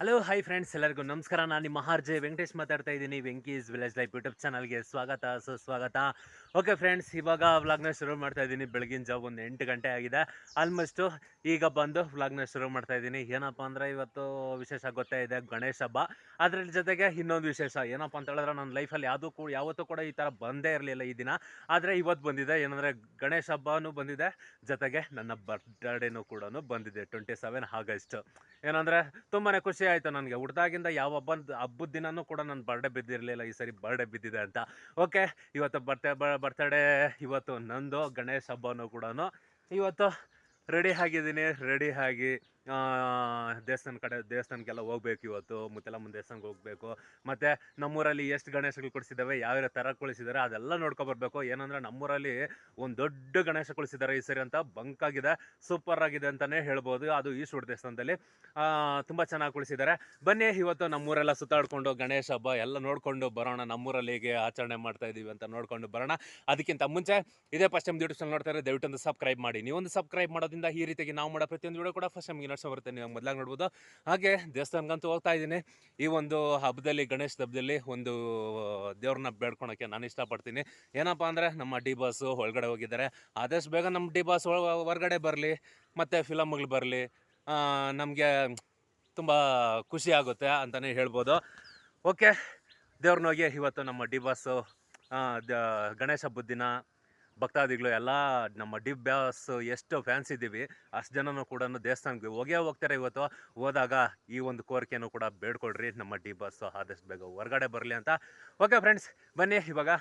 Hello hi friends ಎಲ್ಲರಿಗೂ ನಮಸ್ಕಾರ. ನಾನು ನಿಮ್ಮ ಆರ್ ಜೆ ವೆಂಕಟೇಶ್ ಮಾತಾಡ್ತಾ ಇದ್ದೀನಿ. ವೆಂಕೀಸ್ ವಿಲೇಜ್ ಲೈಫ್ ಯೂಟ್ಯೂಬ್ ಚಾನಲ್ಗೆ ಸ್ವಾಗತ, ಸುಸ್ವಾಗತ. ಓಕೆ ಫ್ರೆಂಡ್ಸ್ ಇವಾಗ ವ್ಲಾಗ್ನ ಶುರು ಮಾಡ್ತಾ ಇದ್ದೀನಿ. ಬೆಳಗಿನ ಜಾವ ಒಂದು ಎಂಟು ಗಂಟೆ ಆಗಿದೆ. ಆಲ್ಮೋಸ್ಟು ಈಗ ಬಂದು ವ್ಲಾಗ್ನ ಶುರು ಮಾಡ್ತಾ ಇದ್ದೀನಿ. ಏನಪ್ಪ ಅಂದರೆ ಇವತ್ತು ವಿಶೇಷ ಗೊತ್ತೇ ಇದೆ, ಗಣೇಶ ಹಬ್ಬ. ಅದ್ರ ಜೊತೆಗೆ ಇನ್ನೊಂದು ವಿಶೇಷ. ಏನಪ್ಪ ಅಂತ ಹೇಳಿದ್ರೆ ನನ್ನ ಲೈಫಲ್ಲಿ ಯಾವುದೂ ಕೂಡ, ಯಾವತ್ತೂ ಕೂಡ ಈ ಥರ ಬಂದೇ ಇರಲಿಲ್ಲ ಈ ದಿನ. ಆದರೆ ಇವತ್ತು ಬಂದಿದೆ. ಏನಂದರೆ ಗಣೇಶ ಹಬ್ಬನೂ ಬಂದಿದೆ. ಜೊತೆಗೆ ನನ್ನ ಬರ್ತ್ಡೇನೂ ಕೂಡ ಬಂದಿದೆ ಟ್ವೆಂಟಿ ಸೆವೆನ್ ಆಗಸ್ಟ್. ಏನಂದರೆ ತುಂಬಾ ಖುಷಿ ಆಯಿತು ನನಗೆ. ಹುಡ್ದಾಗಿಂದ ಯಾವ ಹಬ್ಬ ಹಬ್ಬದ ದಿನನೂ ಕೂಡ ನನ್ನ ಬರ್ಡೇ ಬಿದ್ದಿರಲಿಲ್ಲ ಈ ಸರಿ ಬರ್ಡೇ ಬಿದ್ದಿದೆ ಅಂತ. ಓಕೆ ಇವತ್ತು ಬರ್ತೆ ಬರ್ತಡೇ ಇವತ್ತು ನಂದು ಗಣೇಶ ಹಬ್ಬನೂ ಕೂಡ ಇವತ್ತು ರೆಡಿ ಆಗಿದ್ದೀನಿ ರೆಡಿ ಆಗಿ ದೇವಸ್ಥಾನ ಕಡೆ, ದೇವಸ್ಥಾನಕ್ಕೆಲ್ಲ ಹೋಗ್ಬೇಕು ಇವತ್ತು ಮುತ್ತೆಲಮ್ಮನ ದೇವಸ್ಥಾನಕ್ಕೆ ಹೋಗಬೇಕು. ಮತ್ತು ನಮ್ಮೂರಲ್ಲಿ ಎಷ್ಟು ಗಣೇಶಗಳು ಕೊಡಿಸಿದ್ದಾವೆ, ಯಾವ್ಯಾವ ಥರ ಕೊಡಿಸಿದ್ದಾರೆ, ಅದೆಲ್ಲ ನೋಡ್ಕೊಬರ್ಬೇಕು ಏನಂದರೆ ನಮ್ಮೂರಲ್ಲಿ ಒಂದು ದೊಡ್ಡ ಗಣೇಶ ಕೊಡಿಸಿದ್ದಾರೆ ಈ ಸರಿ ಅಂತ ಬಂಕ್ ಆಗಿದೆ. ಸೂಪರ್ ಆಗಿದೆ ಅಂತಲೇ ಹೇಳ್ಬೋದು. ಅದು ಈಶ್ವರ ದೇವಸ್ಥಾನದಲ್ಲಿ. ತುಂಬ ಚೆನ್ನಾಗಿ ಕೊಳಿಸಿದ್ದಾರೆ ಬನ್ನಿ, ಇವತ್ತು ನಮ್ಮೂರೆಲ್ಲ ಸುತ್ತಾಡ್ಕೊಂಡು ಗಣೇಶ ಹಬ್ಬ ಎಲ್ಲ ನೋಡ್ಕೊಂಡು ಬರೋಣ. ನಮ್ಮೂರಲ್ಲಿ ಹೇಗೆ ಆಚರಣೆ ಮಾಡ್ತಾ ಇದ್ದೀವಿ ಅಂತ ನೋಡ್ಕೊಂಡು ಬರೋಣ. ಅದಕ್ಕಿಂತ ಮುಂಚೆ ಇದೇ ಫಸ್ಟ್ ಟೈಮ್ ಯೂಟ್ಯೂಬ್ ಚಾನಲ್ ನೋಡ್ತಾರೆ ದಯವಿಟ್ಟು ಒಂದು ಸಬ್ಸ್ಕ್ರೈಬ್ ಮಾಡಿ. ನೀವೊಂದು ಸಬ್ಸ್ಕ್ರೈಬ್ ಮಾಡೋದ್ರಿಂದ ಈ ರೀತಿಯಾಗಿ ನಾವು ಮಾಡೋ ಪ್ರತಿಯೊಂದು ವಿಡಿಯೋ ಕೂಡ ಫಸ್ಟ್ ಟೈಮ್ಗೆ ನಡ್ಸೋ ಬರುತ್ತೆ, ನೀವು ಮೊದಲಾಗಿ ನೋಡ್ಬೋದು. ಹಾಗೆ ದೇವಸ್ಥಾನಕ್ಕಂತೂ ಹೋಗ್ತಾ ಇದ್ದೀನಿ. ಈ ಒಂದು ಹಬ್ಬದಲ್ಲಿ, ಗಣೇಶ ಹಬ್ಬದಲ್ಲಿ ಒಂದು, ದೇವ್ರನ್ನ ಬೇಡ್ಕೊಳಕ್ಕೆ ನಾನು ಇಷ್ಟಪಡ್ತೀನಿ. ಏನಪ್ಪ ಅಂದರೆ, ನಮ್ಮ ಡಿ ಬಾಸು ಒಳಗಡೆ ಹೋಗಿದ್ದಾರೆ. ಆದಷ್ಟು ಬೇಗ ನಮ್ಮ ಡಿ ಬಾಸ್ ಹೊರಗಡೆ ಬರಲಿ, ಮತ್ತು ಫಿಲಮ್ಗಳು ಬರಲಿ ನಮಗೆ ತುಂಬ ಖುಷಿ ಆಗುತ್ತೆ ಅಂತಲೇ ಹೇಳ್ಬೋದು. ಓಕೆ, ದೇವ್ರನ್ನ ಹೋಗಿ ಇವತ್ತು ನಮ್ಮ ಡಿ ಬಾಸು ಗಣೇಶ ಹಬ್ಬದ ದಿನ ಭಕ್ತಾದಿಗಳು ಎಲ್ಲ ನಮ್ಮ ಡಿ ಬ್ಯಾಸ್ ಎಷ್ಟು ಫ್ಯಾನ್ಸ್ ಇದ್ದೀವಿ, ಅಷ್ಟು ಜನನೂ ಕೂಡ ದೇವಸ್ಥಾನಕ್ಕೆ ಹೋಗೇ ಹೋಗ್ತಾರೆ ಇವತ್ತು. ಹೋದಾಗ ಈ ಒಂದು ಕೋರಿಕೆಯನ್ನು ಕೂಡ ಬೇಡ್ಕೊಳ್ರಿ, ನಮ್ಮ ಡಿ ಬಾಸ್ ಆದಷ್ಟು ಬೇಗ ಹೊರಗಡೆ ಬರಲಿ ಅಂತ. ಓಕೆ ಫ್ರೆಂಡ್ಸ್ ಬನ್ನಿ ಇವಾಗ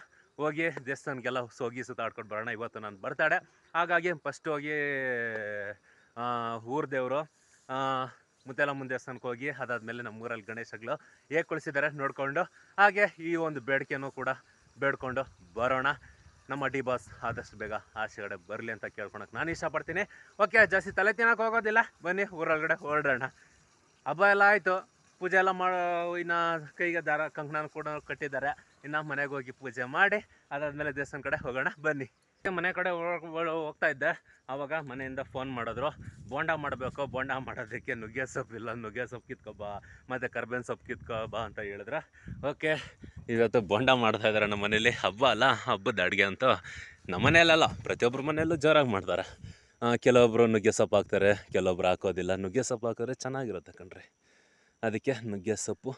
ಹೋಗಿ ದೇವಸ್ಥಾನಕ್ಕೆಲ್ಲ ಹೋಗಿ ಸುತ್ತಾಡ್ಕೊಂಡು ಬರೋಣ. ಇವತ್ತು ನಾನು ಬರ್ತಾಡೆ ಹಾಗಾಗಿ ಫಸ್ಟ್ ಹೋಗಿ ಊರ್ ದೇವರು ಮುಂದೆ ದೇವಸ್ಥಾನಕ್ಕೆ ಹೋಗಿ, ಅದಾದಮೇಲೆ ನಮ್ಮ ಊರಲ್ಲಿ ಗಣೇಶಗಳು ಹೇಗೆ ಕುಳಿಸಿದ್ದಾರೆ ನೋಡಿಕೊಂಡು, ಹಾಗೆ ಈ ಒಂದು ಬೇಡಿಕೆನೂ ಕೂಡ ಬೇಡ್ಕೊಂಡು ಬರೋಣ. ನಮ್ಮ ಡಿ ಬಾಸ್ ಆದಷ್ಟು ಬೇಗ ಆಚೆಗಡೆ ಬರಲಿ ಅಂತ ಕೇಳ್ಕೊಳಕ್ಕೆ ನಾನು ಇಷ್ಟಪಡ್ತೀನಿ. ಓಕೆ, ಜಾಸ್ತಿ ತಲೆ ತಿನ್ನೋಕೆ ಹೋಗೋದಿಲ್ಲ. ಬನ್ನಿ, ಊರೊಳಗಡೆ ಹೊರಡೋಣ ಹಬ್ಬ ಎಲ್ಲ ಆಯಿತು. ಪೂಜೆ ಎಲ್ಲ ಮಾಡೋ ಇನ್ನು ಕೈಗೆ ದಾರ ಕಂಕಣ ಕೂಡ ಕಟ್ಟಿದ್ದಾರೆ. ಇನ್ನು ಮನೆಗೆ ಹೋಗಿ ಪೂಜೆ ಮಾಡಿ. ಅದಾದಮೇಲೆ ದೇವಸ್ಥಾನ ಕಡೆ ಹೋಗೋಣ, ಬನ್ನಿ. ಮನೆ ಕಡೆ ಹೋಗ್ತಾ ಇದ್ದೆ. ಆವಾಗ ಮನೆಯಿಂದ ಫೋನ್ ಮಾಡಿದ್ರು. ಬೋಂಡ ಮಾಡಬೇಕು, ಬೋಂಡ ಮಾಡೋದಕ್ಕೆ ನುಗ್ಗೆ ಸೊಪ್ಪು ಇಲ್ಲ, ನುಗ್ಗೆ ಸೊಪ್ಪು ಕಿತ್ಕೊಬಾ ಮತ್ತು ಕರ್ಬೇವಿನ ಸೊಪ್ಪು ಕಿತ್ಕೊಬಾ ಅಂತ ಹೇಳಿದ್ರೆ. ಓಕೆ, ಇವತ್ತು ಬೋಂಡ ಮಾಡ್ತಾ ಇದ್ದಾರೆ ನಮ್ಮ ಮನೇಲಿ. ಹಬ್ಬ ಅಲ್ಲ, ಹಬ್ಬದ ಅಡುಗೆ ಅಂತ ನಮ್ಮ ಮನೆಯಲ್ಲ ಪ್ರತಿಯೊಬ್ಬರ ಮನೆಯಲ್ಲೂ ಜೋರಾಗಿ ಮಾಡ್ತಾರೆ. ಕೆಲವೊಬ್ಬರು ನುಗ್ಗೆ ಸೊಪ್ಪು ಹಾಕ್ತಾರೆ, ಕೆಲವೊಬ್ರು ಹಾಕೋದಿಲ್ಲ. ನುಗ್ಗೆ ಸೊಪ್ಪು ಹಾಕಿದ್ರೆ ಚೆನ್ನಾಗಿರುತ್ತೆ ಕಣ್ರಿ. ಅದಕ್ಕೆ ನುಗ್ಗೆ ಸೊಪ್ಪು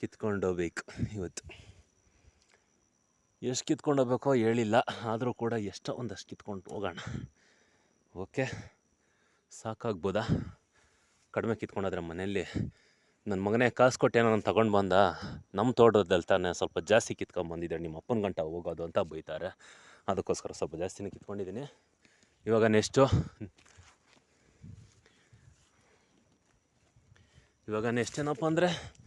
ಕಿತ್ಕೊಂಡೋಗ್ಬೇಕು ಇವತ್ತು. ಎಷ್ಟು ಕಿತ್ಕೊಂಡು ಹೋಗ್ಬೇಕೋ ಹೇಳಿಲ್ಲ. ಆದರೂ ಕೂಡ ಎಷ್ಟೋ ಒಂದಷ್ಟು ಕಿತ್ಕೊಂಡು ಹೋಗೋಣ. ಓಕೆ. ಸಾಕಾಗ್ಬೋದಾ? ಕಡಿಮೆ ಕಿತ್ಕೊಂಡಾದ್ರೆ ಮನೆಯಲ್ಲಿ ನನ್ನ ಮಗನೇ ಕಾಸು ಕೊಟ್ಟು ಏನೋ ನಾನು ತಗೊಂಡು ಬಂದ. ನಮ್ಮ ತೋಟದಲ್ಲಿ ತಾನೇ ಸ್ವಲ್ಪ ಜಾಸ್ತಿ ಕಿತ್ಕೊಂಡ್ಬಂದಿದ್ದೆ ನಿಮ್ಮ ಅಪ್ಪನ ಗಂಟ ಹೋಗೋದು ಅಂತ ಬೈತಾರೆ. ಅದಕ್ಕೋಸ್ಕರ ಸ್ವಲ್ಪ ಜಾಸ್ತಿನೇ ಕಿತ್ಕೊಂಡಿದ್ದೀನಿ ಇವಾಗ ನೆಕ್ಸ್ಟು. ಇವಾಗ ನೆಕ್ಸ್ಟ್ ಏನಪ್ಪ ಅಂದರೆ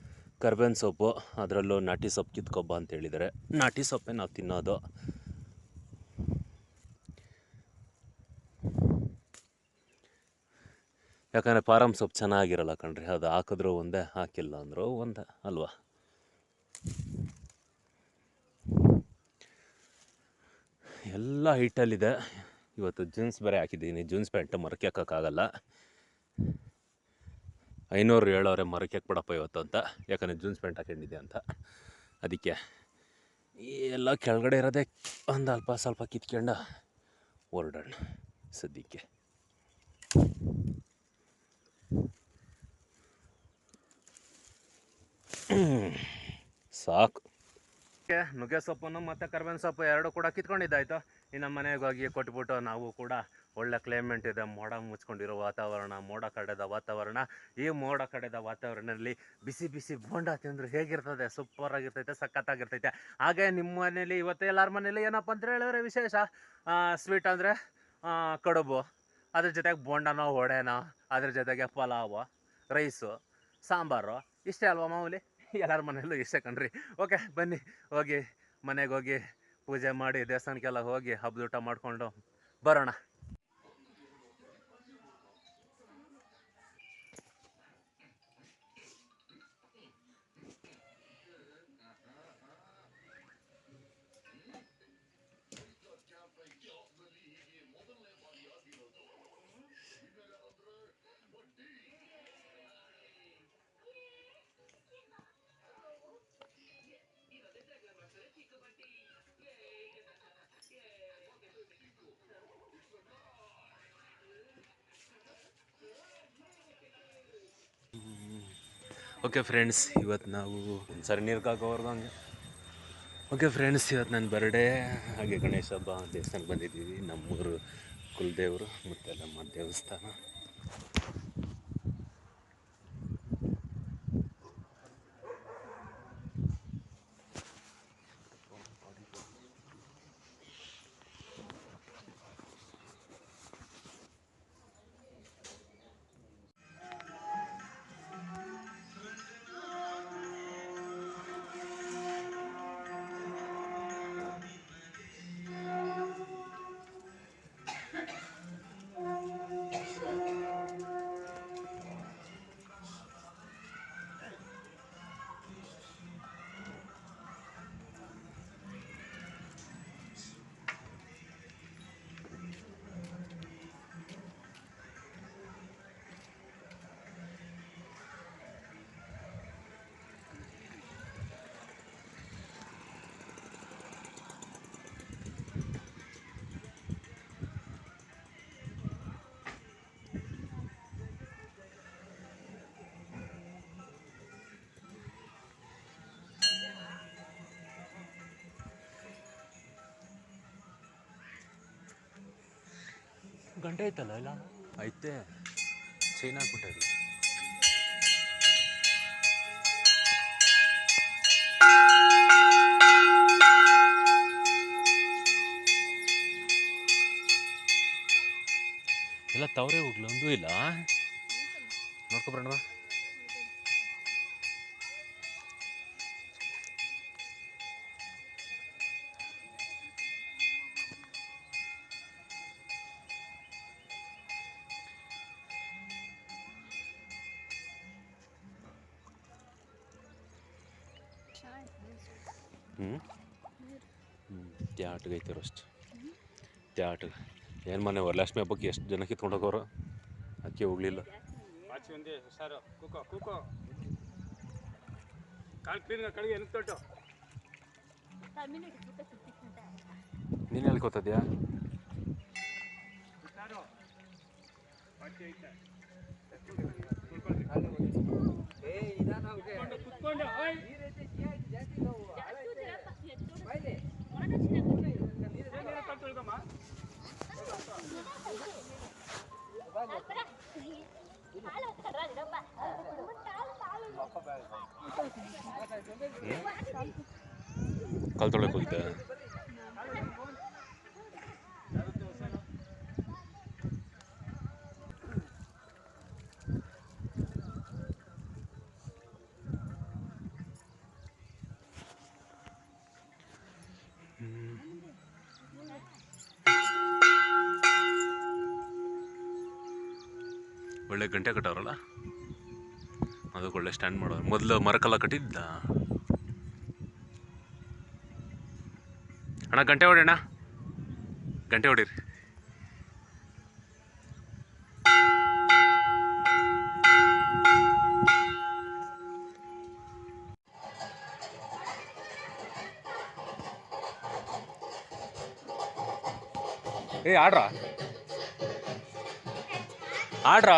ಕರ್ಬೇವಿನ ಸೊಪ್ಪು, ಅದರಲ್ಲೂ ನಾಟಿ ಸೊಪ್ಪು ಕಿತ್ಕೊಬ್ಬ ಅಂತ ಹೇಳಿದ್ದಾರೆ ನಾಟಿ ಸೊಪ್ಪೇ ನಾವು ತಿನ್ನೋದು. ಯಾಕಂದರೆ ಪಾರಮ್ ಸೊಪ್ಪು ಚೆನ್ನಾಗಿರಲ್ಲ ಕಣ್ರಿ, ಅದು ಹಾಕಿದ್ರು ಒಂದೇ, ಹಾಕಿಲ್ಲ ಅಂದರು ಒಂದೇ ಅಲ್ವಾ? ಎಲ್ಲ ಹೈಟಲ್ಲಿದೆ. ಇವತ್ತು ಜೀನ್ಸ್ ಬೇರೆ ಹಾಕಿದ್ದೀನಿ. ಜೀನ್ಸ್ ಪ್ಯಾಂಟ್ ಮರಕ್ಕೆ ಹಾಕೋಕ್ಕಾಗಲ್ಲ. ಐನೂರು ಹೇಳೋರೆ ಮರಕ್ಕೆ ಹಾಕ್ಬಿಡಪ್ಪ ಇವತ್ತು ಅಂತ. ಯಾಕಂದರೆ ಜೂನ್ಸ್ ಪ್ಯಾಂಟ್ ಹಾಕೊಂಡಿದ್ದೆ ಅಂತ. ಅದಕ್ಕೆ ಈ ಎಲ್ಲ ಕೆಳಗಡೆ ಇರೋದೇ ಒಂದು ಅಲ್ಪ ಸ್ವಲ್ಪ ಕಿತ್ಕೊಂಡು ಹೊರಡೋಣ ಸದ್ಯಕ್ಕೆ. ಸಾಕು. ನುಗ್ಗೆ ಸೊಪ್ಪನ್ನು ಮತ್ತು ಕರ್ಬೇವಿನ ಸೊಪ್ಪು ಎರಡು ಕೂಡ ಕಿತ್ಕೊಂಡಿದ್ದಾಯ್ತು. ಇನ್ನು ಮನೆಗೆ ಹೋಗಿ ಕೊಟ್ಬಿಟ್ಟು ನಾವು ಕೂಡ ಒಳ್ಳೆ ಕ್ಲೈಮೇಟ್ ಇದೆ, ಮೋಡ ಮುಚ್ಕೊಂಡಿರೋ ವಾತಾವರಣ, ಮೋಡ ಕಡೆದ ವಾತಾವರಣ. ಈ ಮೋಡ ಕಡೆದ ವಾತಾವರಣದಲ್ಲಿ ಬಿಸಿ ಬಿಸಿ ಬೋಂಡ ತಿಂದ್ರೆ ಹೇಗಿರ್ತದೆ? ಸೂಪರ್ ಆಗಿರ್ತೈತೆ, ಸಖತ್ತಾಗಿರ್ತೈತೆ. ಹಾಗೆ ನಿಮ್ಮ ಮನೇಲಿ ಇವತ್ತು ಎಲ್ಲರ ಮನೇಲಿ ಏನಪ್ಪ ಅಂತ ಹೇಳಿದ್ರೆ ವಿಶೇಷ? ಸ್ವೀಟ್ ಅಂದರೆ ಕಡುಬು. ಅದ್ರ ಜೊತೆಗೆ ಬೋಂಡನೋ, ವಡೆನೋ, ಅದ್ರ ಜೊತೆಗೆ ಪಲಾವು ರೈಸು ಸಾಂಬಾರು. ಇಷ್ಟೇ ಅಲ್ವಾ ಮಾಮೂಲಿ? ಎಲ್ಲರ ಮನೆಯಲ್ಲೂ ಇಷ್ಟೇ ಕಣ್ರಿ. ಓಕೆ ಬನ್ನಿ, ಹೋಗಿ, ಮನೆಗೆ ಹೋಗಿ ಪೂಜೆ ಮಾಡಿ, ದೇವಸ್ಥಾನಕ್ಕೆಲ್ಲ ಹೋಗಿ ಹಬ್ಬದೂಟ ಮಾಡಿಕೊಂಡು ಬರೋಣ. ಓಕೆ ಫ್ರೆಂಡ್ಸ್ ಇವತ್ತು ನಾವು ಸರಿ ನೀರು ಕಾಕೋರ್ದು ಹಂಗೆ. ಓಕೆ ಫ್ರೆಂಡ್ಸ್ ಇವತ್ತು ನನ್ನ ಬರ್ಡೇ ಹಾಗೆ ಗಣೇಶ ಹಬ್ಬ ದೇವಸ್ಥಾನಕ್ಕೆ ಬಂದಿದ್ದೀವಿ. ನಮ್ಮೂರು ಕುಲದೇವರು ನಮ್ಮ ದೇವಸ್ಥಾನ. ಗಂಟೆ ಐತಲ್ಲ ಇಲ್ಲ? ಐತೆ. ಚೈನ್ ಹಾಕ್ಬಿಟ್ಟರಿ ಎಲ್ಲ ತವರೇ ಹೋಗ್ಲಿ ಒಂದೂ ಇಲ್ಲ? ನೋಡ್ಕೊಬರೋಣ ಹ್ಞೂ ಹ್ಞೂ ತ್ಯಾಟ್ಗೆ ಐತಾರ ಅಷ್ಟು. ತ್ಯಾಟ್ ಏನು ಮನೆ ವರಲಕ್ಷ್ಮಿ ಹಬ್ಬಕ್ಕೆ ಎಷ್ಟು ಜನ ಕಿತ್ಕೊಂಡು ಹೋಗೋರು ಅಕ್ಕಿ ಹೋಗ್ಲಿಲ್ಲ. ನೀನು ಹೇಳ್ಕೊತದ್ಯಾ? ಕುತ್ಕೊಂಡು ಕಲ್ ತೊಳಕ್ಕೆ ಹೋಗಿದ್ದೆ ಒಳ್ಳೆ ಗಂಟೆ ಕಟ್ಟವ್ರಲ್ಲ? ಅದಕ್ಕೆ ಒಳ್ಳೆ ಸ್ಟ್ಯಾಂಡ್ ಮಾಡೋರು. ಮೊದಲು ಮರಕಲ್ಲ ಕಟ್ಟಿದ್ದ? ಅಣ್ಣ, ಗಂಟೆ ಹೊಡಿಯೋಣ ಗಂಟೆ ಹೊಡಿರಿ. ಏ, ಆಡ್ರಾ? ಆಡ್ರಾ?